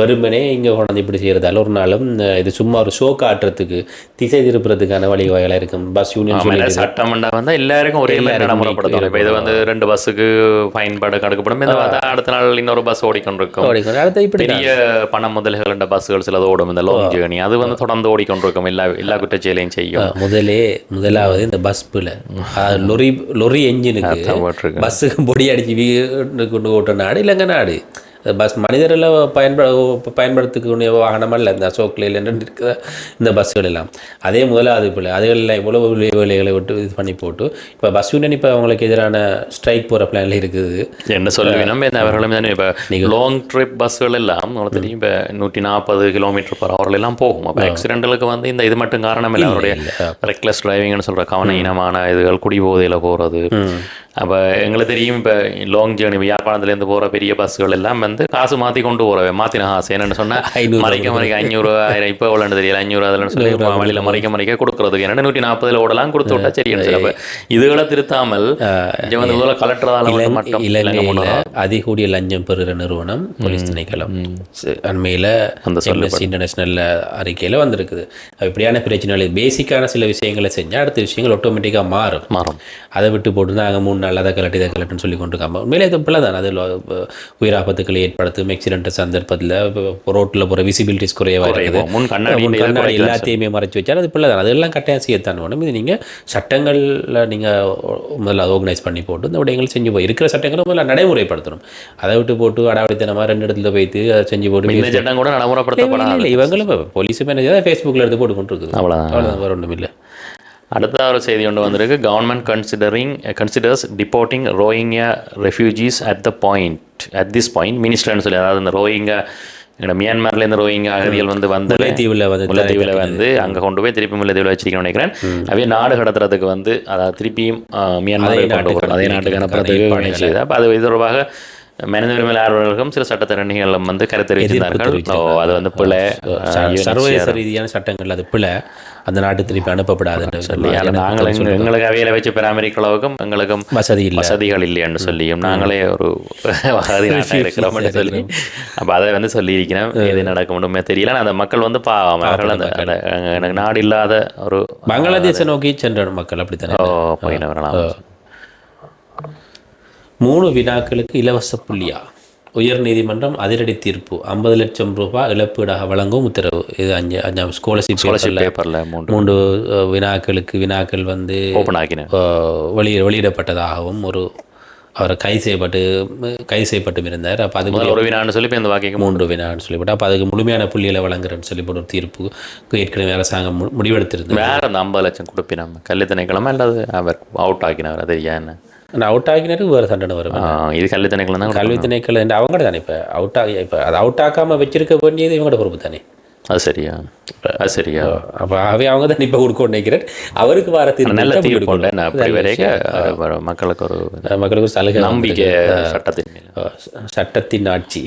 Speaker 2: வெறுமனே இங்கே கொண்டாந்து இப்படி செய்கிறதால ஒரு நாளும் இது சும்மா ஒரு ஷோ காட்டுறதுக்கு திசை திருப்புறதுக்கான வழிவகைகளாக இருக்கும். பஸ் யூனியன் சொல்லி
Speaker 1: ஆமாம் சட்டமண்டா வந்தா எல்லாருக்கும் ஒரே மாதிரி நடைமுறைப்படுத்தணும் இப்போ இது வந்து ரெண்டு பஸ்ஸுக்கு ஃபைன் பாடு கடுக்கப்படும். இந்த அடுத்த நாள் இன்னொரு பஸ் ஓடிக்கொண்டிருக்கும்.
Speaker 2: அடுத்து இப்படி
Speaker 1: பெரிய பண முதல்கள் பஸ்ஸுகள் சிலது ஓடும். இந்த லாங் ஜேர்னி அது வந்து தொடர்ந்து ஓடிக்கொண்டிருக்கும் எல்லா எல்லா குற்றச்செயலையும் செய்யும்.
Speaker 2: முதலே முதலாவது இந்த பஸ் பிள்ளை லொரி லொரி என்ஜினுக்கு
Speaker 1: போட்டிருக்கு
Speaker 2: பஸ்ஸுக்கு பொடி அடிச்சு வீடு கொண்டு ஓட்டுற நாடு இல்லைங்க நாடு. பஸ் மனிதரில் பயன்பட பயன்படுத்தக்கூடிய வாகனம் அல்ல. இந்த அசோக்ல என்ன இருக்குது இந்த பஸ்கள் எல்லாம் அதே முதலாவது பிள்ளை அதுகளில் இவ்வளவு வேலைகளை விட்டு இது பண்ணி போட்டு இப்போ பஸ் யூனியன் இப்போ அவங்களுக்கு எதிரான ஸ்ட்ரைக் போகிற பிளானில் இருக்குது.
Speaker 1: என்ன இந்த அவர்களும் தானே இப்போ லாங் ட்ரிப் பஸ்கள் எல்லாம் உங்களுக்கு தெரியும் இப்போ நூற்றி நாற்பது கிலோமீட்டர் பர் ஹவர்ல எல்லாம் போகும். அப்போ ஆக்சிடென்ட்களுக்கு வந்து இந்த இது மட்டும் காரணம் இல்லை. அவருடைய ரெக்லஸ் டிரைவிங்னு சொல்ற கவனஹீனமான இதுகள் குடிபோதையில் போகிறது அப்போ எங்களுக்கு தெரியும் இப்போ லாங் ஜேர்னி வியாபாரத்துலேருந்து போகிற பெரிய பஸ்கள் எல்லாம் வந்து காசு மாற்றி கொண்டு போகிறவன் மாற்றின காசு. என்னென்னு சொன்னால்
Speaker 2: ஐநூறு
Speaker 1: மறைக்க மறைக்க அஞ்சூறு ஆயிரம் இப்போ எவ்வளோன்னு தெரியல. அஞ்சூறு அதில் சொல்லி வழியில் மறைக்க மறைக்க கொடுக்குறதுக்கு. என்னென்ன நூற்றி நாற்பதில் ஓடலாம் கொடுத்து விட்டா சரின்னு சொல்லி அப்போ இதுகளை திருத்தாமல் இங்கே வந்து முதல்ல கலெக்டரால் மட்டும் இலங்கை
Speaker 2: இலங்கையில் அதிகூடிய லஞ்சம் பெறுகிற நிறுவனம் போலீஸ் திணைக்களம். அண்மையில் எம்எஸ்சி இன்டர்நேஷனலில் அறிக்கையில் வந்திருக்குது. அது இப்படியான பிரச்சனைகள் பேசிக்கான சில விஷயங்களை செஞ்சால் அடுத்த விஷயங்கள் ஆட்டோமேட்டிக்காக மாறும்.
Speaker 1: மாறும்.
Speaker 2: அதை விட்டு போட்டு நாங்கள் மூணு நாள் அதை கலட்டி இதை கலட்டுன்னு சொல்லி கொண்டிருக்காம உண்மையிலே இது பிள்ளை தான் அது லோ- உயிராபத்துக்களை ஏற்படுத்தும் ஆக்சிடென்ட் சந்தர்ப்பத்தில் ரோட்டில் போகிற விசிபிலிட்டிஸ் குறைவாக இருக்குது.
Speaker 1: முன் கண்ணாடி
Speaker 2: கண்ணாடி எல்லாத்தையுமே மறைச்சு வச்சாலும் அது பிள்ளை தான் அதெல்லாம் கட்டாயம் செய்யத்தான் வேணும் இது நீங்கள் சட்டங்களில் நீங்கள் முதல்ல ஆர்கனைஸ் பண்ணி போட்டு இந்த விடயங்கள் செஞ்சு போய் இருக்கிற சட்டங்களை முதல்ல நடைமுறைப்படுத்தணும். அதை விட்டு போட்டு அடாவடித்தனமாக ரெண்டு இடத்துல போய்த்து அதை செஞ்சு போட்டு
Speaker 1: சட்டம் கூட நடைமுறைப்படுத்தப்படாது.
Speaker 2: இவங்களும் போலீஸும் என்ன செய்யுது ஃபேஸ்புக்கில் எடுத்து போட்டு கொண்டு இருக்குது
Speaker 1: அவ்வளவுதான்.
Speaker 2: அவ்வளோதான் வேறு ஒன்றும் இல்லை
Speaker 1: அடுத்த ஒரு செய்தி ஒன்று வந்திருக்கு. Government considering considers deporting Rohingya refugees at the point at this point மினிஸ்டர்னு சொல்லி அதாவது இந்த ரோயிங்கா எங்களோட மியான்மர்ல இந்த ரோயிங்கா அகதிகள் வந்து வந்து
Speaker 2: முல்லைத்தீவில் வந்து
Speaker 1: முல்லைத்தீவில் வந்து அங்கே கொண்டு போய் திருப்பி முல்லைத்தீவில் வச்சிருக்கணும்னு நினைக்கிறேன். அவே நாடு கடத்துறதுக்கு வந்து அதாவது திருப்பியும் மியான்மரை கொண்டு போகிறது அதே நாட்டுக்கு அனுப்புறதுக்கு செய்தது அப்போ அது இது தொடர்பாக மனித உரிமை ஆர்வலர்களும் சில சட்டத்தரணிகளும் வந்து கருத்து தெரிவித்திருந்தார்கள். அது வந்து
Speaker 2: ச- சர்வதேச ரீதியான சட்டங்கள் அது பிள்ளை அந்த நாட்டு திருப்பி அனுப்பப்படாதுன்னு சொல்லி
Speaker 1: அது நாங்கள் எங்க- எங்களுக்கு அவையில வச்சு பராமரிக்க அளவுக்கும் எங்களுக்கும்
Speaker 2: வசதி இல்லை.
Speaker 1: வசதிகள் இல்லைன்னு சொல்லியும் நாங்களே ஒரு வசதி நாட்டா இருக்கிறோம்னு சொல்லி. அப்போ அதை வந்து சொல்லியிருக்கிறேன். எது நடக்க முடியுமே தெரியல. அந்த மக்கள் வந்து பாவம். அவர்கள் அந்த எனக்கு நாடு இல்லாத ஒரு
Speaker 2: பங்களாதேச நோக்கி சென்ற மக்கள். அப்படித்தானே?
Speaker 1: ஓ போயினவர்களாம்
Speaker 2: மூணு வினாக்களுக்கு இலவச புள்ளியா? உயர் நீதிமன்றம் அதிரடி தீர்ப்பு. ஐம்பது லட்சம் ரூபாய் இழப்பீடாக வழங்கும் உத்தரவு. இது அஞ்சு அஞ்சாம் ஸ்காலர்ஷிப்
Speaker 1: ஸ்காலர்ஷிப் பேப்பர்ல மூன்று.
Speaker 2: வினாக்களுக்கு வினாக்கள் வந்து வெளி வெளியிடப்பட்டதாகவும் ஒரு அவர் கைது செய்யப்பட்டு கைது செய்யப்பட்டும் இருந்தார். அப்போ அது
Speaker 1: முதல்ல ஒரு வினான்னு சொல்லி இந்த வாக்கிக்கு
Speaker 2: மூன்று வினான்னு சொல்லிவிட்டு அப்போ அதுக்கு முழுமையான புள்ளிகளை வழங்குறேன்னு சொல்லி ஒரு தீர்ப்பு ஏற்கனவே அரசாங்கம் முடிவெடுத்திருந்தது.
Speaker 1: வேற அந்த ஐம்பது லட்சம் கொடுப்பி நம்ம கல்வித்தனைக்கிழமை அல்லது அவர் அவுட் ஆக்கினவர் அது ஏன்னு?
Speaker 2: அவுட் ஆகினருக்கு வேறு தண்டனை வரும்.
Speaker 1: இது கல்வித்தனைக்கிழமை தான்
Speaker 2: கல்வி திணைக்கள் அவங்க தானே இப்போ அவுட் ஆகி இப்போ அது அவுட் ஆக்காமல் வச்சிருக்க வேண்டியது இவங்களோட பொறுப்பு தானே.
Speaker 1: அது சரியா? அது சரியா?
Speaker 2: அப்போ அவை அவங்க தான் இப்போ கொடுக்க நினைக்கிறேன் அவருக்கு வர தீர்ப்பு
Speaker 1: நல்ல தீர்ப்பு மக்களுக்கு ஒரு
Speaker 2: மக்களுக்கு ஒரு சலுகை
Speaker 1: நம்பிக்கை சட்டத்தின்
Speaker 2: சட்டத்தின் ஆட்சி.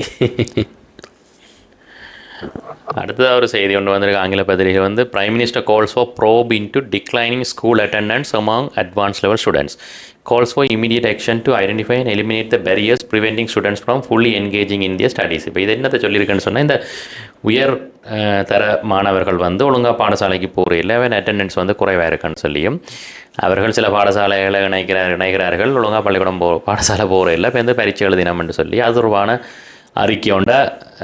Speaker 1: அடுத்ததாக ஒரு செய்தி ஒன்று வந்திருக்கு. ஆங்கில பத்திரிகை வந்து prime minister calls for probe into declining school attendance among advance level students calls for immediate action to identify and eliminate the barriers preventing students from fully engaging இந்திய ஸ்டடீஸ் இப்போ இது என்னத்தை சொல்லியிருக்கேன்னு சொன்னால் இந்த உயர் தர மாணவர்கள் வந்து ஒழுங்காக பாடசாலைக்கு போகிற அவன் அட்டெண்டன்ஸ் வந்து குறைவாக இருக்குன்னு சொல்லியும் அவர்கள் சில பாடசாலைகளை இணைக்கிறார் இணைக்கிறார்கள் ஒழுங்காக பள்ளிக்கூடம் போ பாடசாலை போகிற இல்லை இப்போ வந்து பரீட்சை எழுதினோம்னு சொல்லி அது தொடர்பான அறிக்கையோண்ட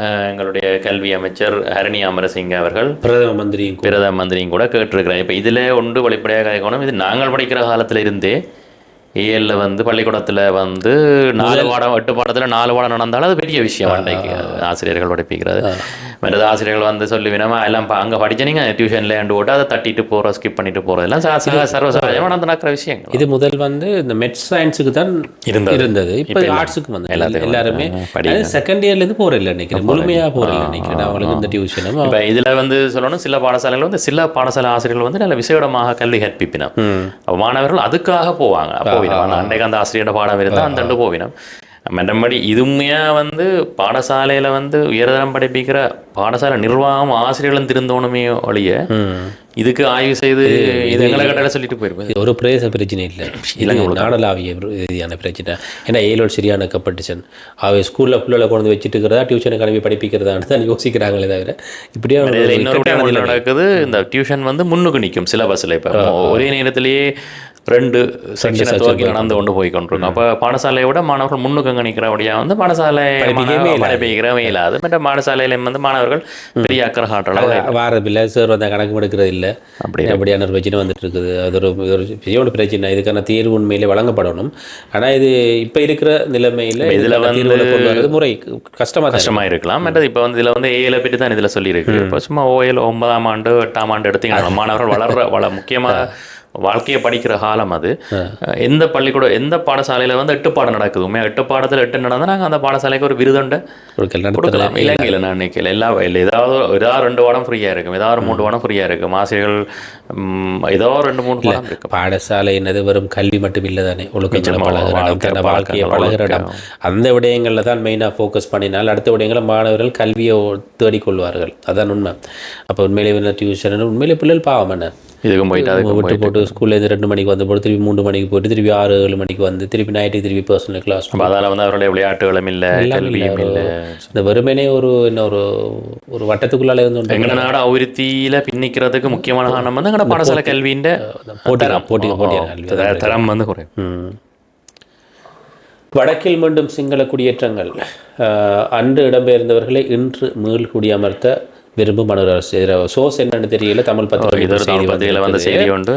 Speaker 1: அஹ், எங்களுடைய கல்வி அமைச்சர் ஹரணி அமரசிங்க அவர்கள்
Speaker 2: பிரதம மந்திரியும்
Speaker 1: பிரதம மந்திரியும் கூட கேட்டிருக்கிறார். இப்போ இதில் ஒன்று வெளிப்படையாக கேட்கணும் இது நாங்கள் படிக்கிற காலத்தில் இருந்தே ஏஎல்ல வந்து பள்ளிக்கூடத்தில் வந்து நாலு பாடம் எட்டு பாடத்தில் நாலு பாடம் நடந்தாலும் அது பெரிய விஷயம் அன்றைக்கு ஆசிரியர்கள் படிப்பிக்கிறது. மற்றது ஆசிரியர்கள் வந்து சொல்லுவினமா எல்லாம் அங்கே படிச்ச நீங்கள் டியூஷனில் ஏண்டு போட்டு அதை தட்டிட்டு போகிறோம் ஸ்கிப் பண்ணிட்டு சா- சர்வசாதாரணமாக நடந்து நடக்கிற விஷயங்கள்.
Speaker 2: இது முதல் வந்து இந்த மெட் சயின்ஸுக்கு தான்
Speaker 1: இருந்தது.
Speaker 2: இருந்தது. இப்போ ஆர்ட்ஸுக்கு வந்து
Speaker 1: எல்லாத்துக்கும்
Speaker 2: எல்லாருமே. செகண்ட் இயர்லேருந்து போகிற இல்லை நினைக்கிறேன் முழுமையாக போகிற இல்லை நினைக்கிறேன் அவங்களுக்கு இந்த டியூஷனும்
Speaker 1: இப்போ இதில் வந்து சொல்லணும் சில பாடசாலைகள் வந்து சில பாடசாலை ஆசிரியர்கள் வந்து நல்ல விசேடமாக கல்வி கற்பிப்பினம். அப்ப மாணவர்கள் அதுக்காக போவாங்க. போவினம் அந்த ஆசிரியரோட பாடம் இருந்தால் அந்த ரெண்டு போவினம் மற்றபடி இதுமையா வந்து பாடசாலையில் வந்து உயர்தரம் படிப்பிக்கிற பாடசாலை நிர்வாகம் ஆசிரியர்களும் திருந்தோணுமே ஒழிய இதுக்கு ஆய்வு செய்து இது எங்களை கட்டளை சொல்லிட்டு போயிருப்பேன்
Speaker 2: ஒரு பிரதேச பிரச்சனை இல்லை. இது நாடளாவிய ஒரு ரீதியான பிரச்சனை. ஏன்னா ஏழோடு சரியான கம்படிஷன் அவை ஸ்கூலில் பிள்ளைகளை கொண்டு வச்சுட்டு இருக்கிறதா டியூஷனை கிளம்பி படிப்பிக்கிறதான்னு தான் யோசிக்கிறாங்களே தவிர இப்படியே
Speaker 1: இன்னொரு. நடக்குது. இந்த டியூஷன் வந்து முன்னுக்கு நிற்கும் சிலபஸில் இப்போ. ஒரே நேரத்திலேயே ரெண்டு செக்ஷனை துவக்கி நடந்து கொண்டு போய் கொண்டிருக்கும் அப்போ பாடசாலையை விட மாணவர்கள் முன்னுக்கு அங்கே நிற்கிறபடியா வந்து பாடசாலை. படிப்பிக்கிறவே இல்லாது மற்ற பாடசாலையில வந்து மாணவர்கள் பெரிய அக்கறை காட்டலாம்
Speaker 2: வாரதில்லை சார் வந்தால் கணக்கு எடுக்கிறது இல்லை.
Speaker 1: அப்படி
Speaker 2: அப்படியான ஒரு பிரச்சனை வந்துட்டு இருக்குது. அது ஒரு ஒரு பெரிய பிரச்சனை. இதுக்கான தீர்வு உண்மையிலே வழங்கப்படணும். ஆனால் இது இப்போ இருக்கிற நிலைமையில்
Speaker 1: இதுல
Speaker 2: வரது முறை. கஷ்டமாக தான்
Speaker 1: கஷ்டமா இருக்கலாம். மற்றது இப்போ வந்து இதில் வந்து ஏழை பற்றி தான் இதில் சொல்லியிருக்கு. இப்போ சும்மா ஓஏல ஒன்பதாம் ஆண்டு எட்டாம் ஆண்டு எடுத்தீங்கன்னா மாணவர்கள் வளர்ற வள முக்கியமாக வாழ்க்கையை படிக்கிற காலம் அது. எந்த பள்ளிக்கூடம் எந்த பாடசாலையில வந்து எட்டு பாடம் நடக்குது? உண்மையா எட்டு பாடத்துல எட்டு நடந்தால் நாங்கள் அந்த பாடசாலைக்கு ஒரு விருதுண்டை கொடுக்கலாம் இலங்கையில் நான் நினைக்கல. எல்லா இல்லை ஏதாவது ஏதாவது ரெண்டு பாடம் ஃப்ரீயாக இருக்கும். ஏதாவது ஒரு மூணு பாடம் ஃப்ரீயாக இருக்கும். ஆசிரியர்கள் ஏதோ ரெண்டு மூணு பாடம் இருக்கும்.
Speaker 2: பாடசாலை என்னது? வெறும் கல்வி மட்டும் இல்லை தானே.
Speaker 1: நிச்சயமா,
Speaker 2: பழகிற வாழ்க்கையை பழகிற இடம். அந்த விடயங்களில் தான் மெயினாக ஃபோக்கஸ் பண்ணினால் அடுத்த விடயங்களை மாணவர்கள் கல்வியை தேடிக்கொள்வார்கள். அதான் உண்மை. அப்போ உண்மையிலே டியூஷன் உண்மையிலே பிள்ளைகள் பாவம் என்ன?
Speaker 1: இதுக்கும் போயிட்டு அதுக்கும்
Speaker 2: விட்டு போட்டு ஸ்கூல்லேருந்து ரெண்டு மணிக்கு வந்து போட்டு திருப்பி மூணு மணிக்கு போயிட்டு திருப்பி ஆறு ஏழு மணிக்கு வந்து திருப்பி நைட்டு திருப்பி பர்சனல் கிளாஸ்
Speaker 1: அதால வந்து அவருடைய விளையாட்டுகளும் இல்லை கல்வியும் இல்லை.
Speaker 2: இந்த வெறுமனே ஒரு என்ன ஒரு ஒரு வட்டத்துக்குள்ளால இருந்து
Speaker 1: எங்கட நாடு அபிவிருத்தியில பின்னிக்கிறதுக்கு முக்கியமான காரணம் வந்து எங்கட பாடசாலை கல்வியின்
Speaker 2: போட்டி போட்டி போட்டி
Speaker 1: தரம் வந்து குறையும்.
Speaker 2: வடக்கில் மீண்டும் சிங்கள குடியேற்றங்கள். அன்று இடம்பெயர்ந்தவர்களை இன்று மீள் குடியமர்த்த விரும்பும் மனு அரசு சோர்ஸ் என்னன்னு தெரியல தமிழ்
Speaker 1: பத்திரிகையில வந்த செய்தி உண்டு.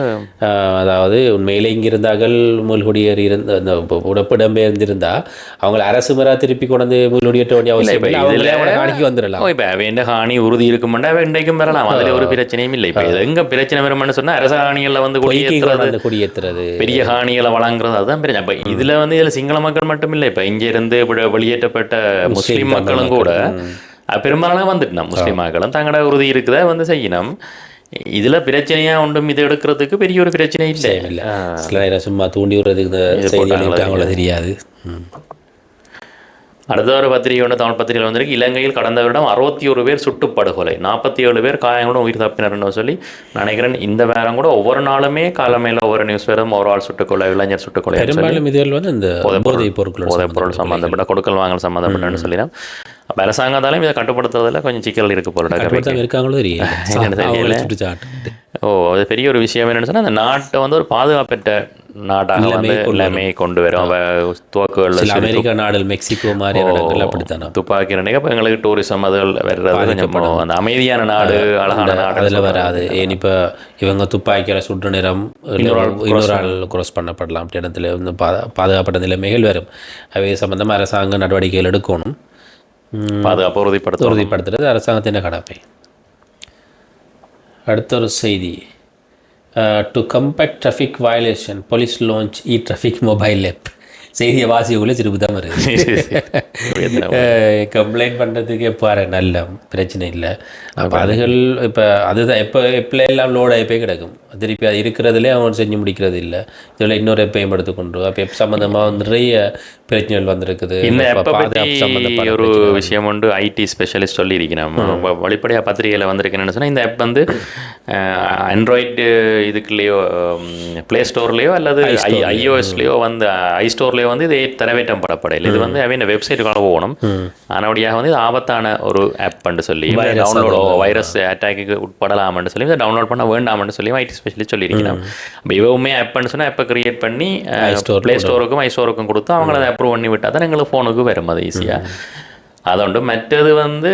Speaker 2: அதாவது உண்மையிலே இங்கிருந்தார்கள் மூழ்குடியேறி இருந்த அந்த உடப்பிடம்பெயர்ந்திருந்தா அவங்களை அரசு முறை திருப்பி கொண்டு மூழ்குடியேற்ற வேண்டிய அவசியம்
Speaker 1: இப்ப
Speaker 2: இல்லை. காணிக்கு வந்துடலாம்.
Speaker 1: இப்ப வேண்ட ஹானி உறுதி இருக்குமெண்டா இன்றைக்கும் வரலாம். அதுல ஒரு பிரச்சனையும் இல்லை. இப்ப எங்க பிரச்சனை வரும்னு சொன்னா அரச ஹானிகள்ல வந்து குடியேற்றுறது
Speaker 2: குடியேற்றுறது.
Speaker 1: பெரிய ஹானிகளை வழங்குறது அதுதான் பிரச்சனை. அப்ப இதுல வந்து இதுல சிங்கள மக்கள் மட்டும் இல்லை. இப்ப இங்க இருந்து வெளியேற்றப்பட்ட முஸ்லிம் மக்களும் கூட பெரும்பாலான வந்துட்டோம் முஸ்லிம் மக்களும் தங்களோட உறுதி இருக்குதா வந்து செய்யணும். இதுல பிரச்சனையா ஒன்றும் இது எடுக்கிறதுக்கு பெரிய ஒரு பிரச்சனை இல்லை.
Speaker 2: இல்லை சில நேரம் சும்மா தூண்டி விடுறதுக்கு தெரியாது.
Speaker 1: அடுத்த ஒரு பத்திரிகை ஒன்று தமிழ் பத்திரிகை வந்திருக்கு. இலங்கையில் கடந்த வருடம் அறுபத்தி ஒரு பேர் சுட்டுப்படுகொலை. நாற்பத்தி ஏழு பேர் காயங்களுடன் உயிர் தப்பினர்னு சொல்லி நினைக்கிறேன் இந்த வாரம் கூட ஒவ்வொரு நாளுமே காலமையில் ஒவ்வொரு நியூஸ் வரும் ஒரு ஆள் சுட்டுக்கொலை இளைஞர் சுட்டுக்கொலை
Speaker 2: பெரும்பாலும் இதுகள் வந்து இந்த போதைப் பொருட்களோட
Speaker 1: போதைப் பொருள் சம்மந்தப்பட்ட கொடுக்கல் வாங்கல் சம்மந்தப்பட்டன்னு சொல்லிடும் அப்போ அரசாங்கத்தாலையும் இதை கட்டுப்படுத்துறதுல கொஞ்சம் சிக்கல் இருக்கு போல
Speaker 2: தான் இருக்காங்களோ தெரியல
Speaker 1: ஓ அது பெரிய ஒரு விஷயம் என்னன்னு சொன்னா அந்த நாட்டை வந்து ஒரு பாதுகாப்பற்ற நாட்டாக வந்து எல்லாமே கொண்டு வரும் துவக்குகள்
Speaker 2: அமெரிக்கா நாடுகள் மெக்சிகோ மாதிரி இடங்கள் அப்படித்தானே
Speaker 1: துப்பாக்கி ரெண்டு இப்போ எங்களுக்கு டூரிசம் அதுகள் வர்றது கொஞ்சம் அந்த அமைதியான நாடு அழகான நாடு
Speaker 2: அதில் வராது ஏன் இப்போ இவங்க துப்பாக்கியால் சுற்று நிறம் இன்னொரு ஆள் cross பண்ணப்படலாம் அப்படி இடத்துல வந்து பாதுகாப்பட்ட நிலைமைகள் வரும் அவை சம்பந்தமாக அரசாங்க நடவடிக்கைகள் எடுக்கணும்
Speaker 1: பாதுகாப்பு உறுதிப்படுத்தும்
Speaker 2: உறுதிப்படுத்துறது அரசாங்கத்தின் கடமை. அடுத்த ஒரு செய்தி to combat traffic violation police launch e traffic mobile app. செய்தியை வாசிக்குள்ளே திருப்பி தான் வருது கம்ப்ளைண்ட் பண்ணுறதுக்கு பாரு நல்ல பிரச்சனை இல்லை. அப்போ அதுகள் இப்போ அதுதான் எப்போ எப்போ எல்லாம் லோட் ஆகி போய் கிடக்கும்? திருப்பி அது இருக்கிறதுலே அவன் செஞ்சு முடிக்கிறது இல்லை. இதில் இன்னொரு எப்பையும் எடுத்துக்கொண்டு அப்போ எப் சம்மந்தமாக நிறைய பிரச்சனைகள் வந்திருக்குது. சம்மந்தப்பட்ட
Speaker 1: ஒரு விஷயம் உண்டு? ஐடி ஸ்பெஷலிஸ்ட் சொல்லியிருக்கிறேன். வெளிப்படையாக பத்திரிகையில் வந்திருக்கேன்னு சொன்னால் இந்த ஆப் வந்து ஆண்ட்ராய்டு இதுக்குள்ளேயோ ப்ளே ஸ்டோர்லேயோ அல்லது ஐ ஐஓஎஸ்லேயோ வந்து ஐ ஸ்டோர்லேயோ வந்து இது தரவேற்றம் படப்படையில். இது வந்து அவன் வெப்சைட்டுக்கான போகணும். ஆனபடியாக வந்து இது ஆபத்தான ஒரு ஆப்னு சொல்லி டவுன்லோட் வைரஸ் அட்டாக்கு உட்படலாம்னு சொல்லி இதை டவுன்லோட் பண்ண வேண்டாம்னு சொல்லி ஐடி ஸ்பெஷலிஸ்ட் சொல்லியிருக்கிறேன். இப்போ இவவுமே ஆப்னு சொன்னால் ஆப்பை கிரியேட் பண்ணி ப்ளே ஸ்டோருக்கும் ஐ ஸ்டோருக்கும் கொடுத்து அவங்கள அப்ரூவ் பண்ணி விட்டால் தான் எங்களுக்கு ஃபோனுக்கு வரும் அது ஈஸியாக அதோண்டு மற்றது வந்து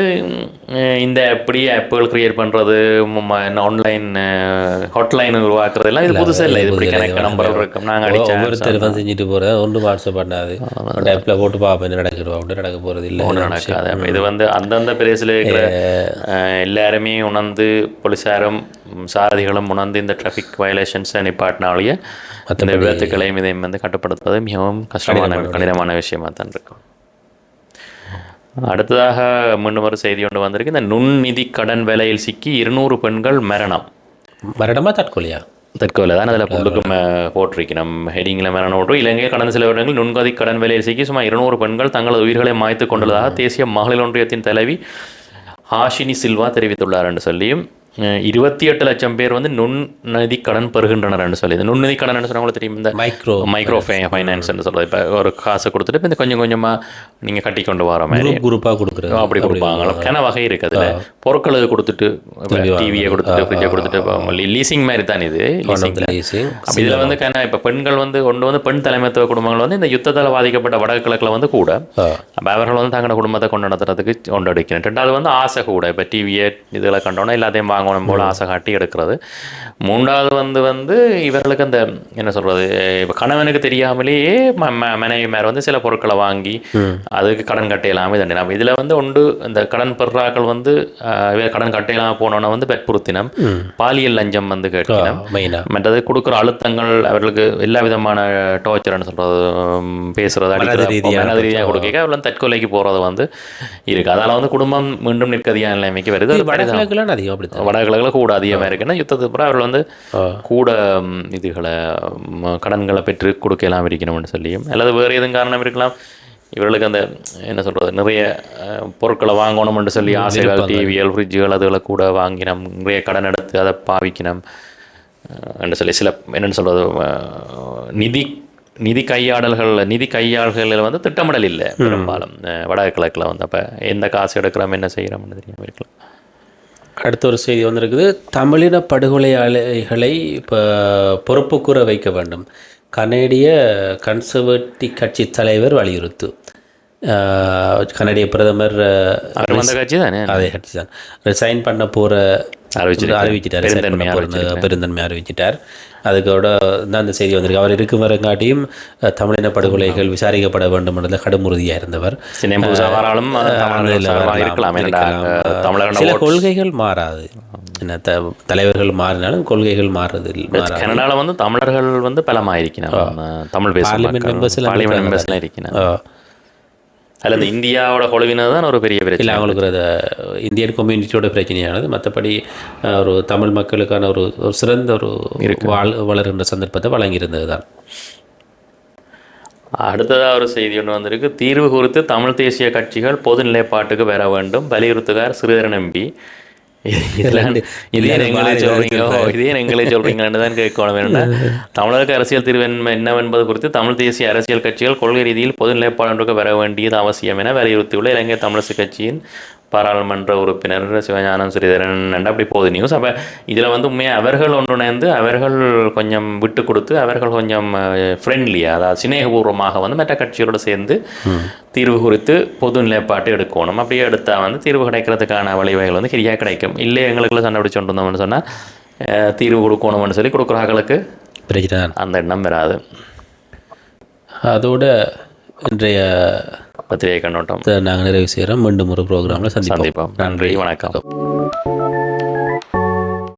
Speaker 1: இந்த எப்படி ஆப்புகள் கிரியேட் பண்ணுறது ஆன்லைன் ஹாட்லைன் உருவாக்குறது எல்லாம் இது புதுசாக இல்லை இது இப்படி கணக்கு நம்பர் இருக்கும் நாங்கள் அடிச்சா
Speaker 2: ஒவ்வொருத்தர் வந்து செஞ்சுட்டு போகிறத ஒன்று வாட்ஸ்அப் பண்ணாது ஆப்பில் போட்டு பார்ப்பேன் என்ன நடக்குது நடக்க போகிறது இல்லை
Speaker 1: ஒன்றும் நடக்காது அப்போ இது வந்து அந்தந்த பிரதேசத்தில் இருக்கிற எல்லாருமே உணர்ந்து போலீஸாரும் சாரதிகளும் உணர்ந்து இந்த டிராஃபிக் வயலேஷன்ஸை நிப்பாட்டினாலேயே இந்த விபத்துக்களையும் இதையும் வந்து கட்டுப்படுத்துவது மிகவும் கஷ்டமான கடினமான விஷயமா தான் இருக்கும் அடுத்ததாக மீண்டும் ஒரு செய்தி ஒன்று வந்திருக்கு. இந்த நுண்நிதி கடன் வேலையில் சிக்கி இருநூறு பெண்கள் மரணம்.
Speaker 2: மரணமா தற்கொலையா?
Speaker 1: தற்கொலை தான் அதில் புல்லுக்கும் போட்டிருக்கணும். ஹெடிங்கில் மேலே நோட்டும் இலங்கை கடந்த சில வருடங்கள் நுண்கதி கடன் வேலையை சிக்கி சுமார் இருநூறு பெண்கள் தங்களது உயிர்களை மாய்த்து கொண்டுள்ளதாக தேசிய மகளிர் ஒன்றியத்தின் தலைவி ஹாஷினி சில்வா தெரிவித்துள்ளார் என்று சொல்லியும் இருபத்தி எட்டு லட்சம் பேர் வந்து நுண்நிதி கடன் பெறுகின்றனர் என்று சொல்லி. நுண்நிதி கடன் என்ன தெரியும்? இந்த
Speaker 2: மைக்ரோ
Speaker 1: மைக்ரோ ஃபைனான்ஸ் சொல்றது இப்போ ஒரு காசை கொடுத்துட்டு இப்போ இந்த கொஞ்சம் கொஞ்சமாக நீங்கள் கட்டி கொண்டு வர மாதிரி.
Speaker 2: குரூப் குரூப்பாக கொடுக்குறது.
Speaker 1: அப்படி கொடுப்பாங்க கிண வகை இருக்கு அதில் பொருட்களை கொடுத்துட்டு டிவியை கொடுத்துட்டு ஃப்ரிட்ஜை கொடுத்துட்டு லீசிங் மாதிரி தான் இது. லீசிங் இதுல வந்து கன இப்போ பெண்கள் வந்து ஒன்று வந்து பெண் தலைமைத்துவ குடும்பங்கள் வந்து இந்த யுத்தத்தால் பாதிக்கப்பட்ட வடகிழக்கில் வந்து கூட அப்போ அவர்கள் வந்து தங்களோட குடும்பத்தை கொண்டு நடத்துறதுக்கு கொண்டடிக்கணும் ரெண்டாவது வந்து ஆசை கூட. இப்போ டிவியை இதில் கண்டோன்னா எல்லாத்தையும் வாங்கணும் போல ஆசை காட்டி எடுக்கிறது. மூன்றாவது வந்து வந்து இவர்களுக்கு அந்த என்ன சொல்றது இப்போ கணவனுக்கு தெரியாமலேயே ம- ம- மனைவி மேல வந்து சில பொருட்களை வாங்கி அதுக்கு கடன் கட்டையலாமே தண்டி நம்ம இதில் வந்து ஒன்று இந்த கடன் பெறாக்கள் வந்து கடன் கட்டையலாம் போனோன்னா வந்து பெற்புறுத்தினம் பாலியல் லஞ்சம் வந்து
Speaker 2: மெயினாக
Speaker 1: மற்றது கொடுக்குற அழுத்தங்கள் அவர்களுக்கு எல்லா விதமான டார்ச்சர்னு சொல்றது உம், பேசுறது அடிக்கிறது மனது ரீதியாக கொடுக்க அவர்கள் தற்கொலைக்கு போறது வந்து இருக்கு. அதனால வந்து குடும்பம் மீண்டும் நிற்கதியான நிலைமைக்கு வருது. அது
Speaker 2: வடகிழக்குலாம் அதிகம் அப்படி
Speaker 1: வடகிழக்கில் கூட அதிகமாக இருக்குன்னா யுத்தத்துக்கு அப்புறம் அவர்கள் வந்து கூட இதுகளை கடன்களை பெற்று கொடுக்கலாம் இருக்கணும்னு சொல்லியும் அல்லது வேறு எதுவும் காரணம் இருக்கலாம். இவர்களுக்கு அந்த என்ன சொல்றது நிறைய பொருட்களை வாங்கணும்னு சொல்லி ஆசைகள் டிவிகள் ஃப்ரிட்ஜுகள் அதுகளை கூட வாங்கினோம் நிறைய கடன் எடுத்து அதை பாவிக்கணும் என்று சொல்லி சில என்னென்னு சொல்றது அஹ், நிதி நிதி கையாடல்கள் நிதி கையாடல்களில் வந்து திட்டமிடல் இல்லை பெரும்பாலும். வடகிழக்கில் வந்து அப்போ எந்த காசு எடுக்கிறோம் என்ன செய்கிறோம்னு தெரியாமல் இருக்கலாம்.
Speaker 2: அடுத்த ஒரு செய்தி வந்திருக்குது. தமிழின படுகொலையாளிகளை இப்போ பொறுப்பு கூற வைக்க வேண்டும். கனேடிய கன்சர்வேட்டிவ் கட்சி தலைவர் வலியுறுத்து. கனடிய பிரதமர் அதே கட்சி தான் ரிசைன் பண்ண போகிற. அறிவிச்சிட்டார். பெருந்தன்மை அறிவிச்சிட்டார். அதுக்கோட தான் அந்த செய்தி வந்திருக்கு. அவர் இருக்கும் வரங்காட்டியும் தமிழின படுகொலைகள் விசாரிக்கப்பட வேண்டும் என்றதில் கடும் உறுதியாக இருந்தவர் சில கொள்கைகள் மாறாது. என்ன தலைவர்கள் மாறினாலும் கொள்கைகள் மாறாது.
Speaker 1: கனடால வந்து தமிழர்கள் வந்து பலமாயிருக்கணும் தமிழ் பேசும் மக்கள். இந்த இந்தியாவோட கொழுவினர் தான் ஒரு பெரிய
Speaker 2: இல்லை
Speaker 1: பிரச்சனை
Speaker 2: அவங்களுக்கு அது இந்தியன் கம்யூனிட்டியோட பிரச்சனையானது. மற்றபடி ஒரு தமிழ் மக்களுக்கான ஒரு ஒரு சிறந்த ஒரு வாழ் வளர்கின்ற சந்தர்ப்பத்தை வழங்கியிருந்தது தான்
Speaker 1: அடுத்ததா ஒரு செய்தி ஒன்று வந்திருக்கு. தீர்வு குறித்து தமிழ் தேசிய கட்சிகள் பொது நிலைப்பாட்டுக்கு வர வேண்டும். வலியுறுத்துகார் சிறிதரன் எம்பி. இதே எங்களை சொல்றீங்க ஓ, இதே எங்களை சொல்றீங்கன்னு தான் கேட்கணும் என்னன்னா தமிழக அரசியல் தீர்வு என்ன- என்னவென்பது குறித்து தமிழ் தேசிய அரசியல் கட்சிகள் கொள்கை ரீதியில் பொது நிலைப்பாடு வர வேண்டியது அவசியம் என வலியுறுத்தியுள்ள இலங்கை தமிழரசு கட்சியின் பாராளுமன்ற உறுப்பினர் சிவஞானம் ஸ்ரீதரன் அப்படி போகுது நியூஸ் அப்போ இதில் வந்து உண்மையாக அவர்கள் ஒன்றிணைந்து அவர்கள் கொஞ்சம் விட்டு கொடுத்து அவர்கள் கொஞ்சம் ஃப்ரெண்ட்லியாக அதாவது சிநேகபூர்வமாக வந்து மற்ற கட்சிகளோடு சேர்ந்து தீர்வு குறித்து பொது நிலைப்பாட்டு எடுக்கணும். அப்படியே எடுத்தால் வந்து தீர்வு கிடைக்கிறதுக்கான வழிவகைகள் வந்து சரியாக கிடைக்கும். இல்லை எங்களுக்குள்ள சண்டை பிடிச்சு கொண்டு சொன்னால் தீர்வு கொடுக்கணும்னு சொல்லி கொடுக்குறாங்களுக்கு
Speaker 2: பிரச்சனை
Speaker 1: அந்த எண்ணம் வராது.
Speaker 2: அதோட இன்றைய
Speaker 1: பத்திரிகை கண்ணோட்டம்.
Speaker 2: நாங்கள் நிறைவு செய்கிறோம் மீண்டும் ஒரு ப்ரோக்ராமில்
Speaker 1: சந்திப்போம். நன்றி. வணக்கம்.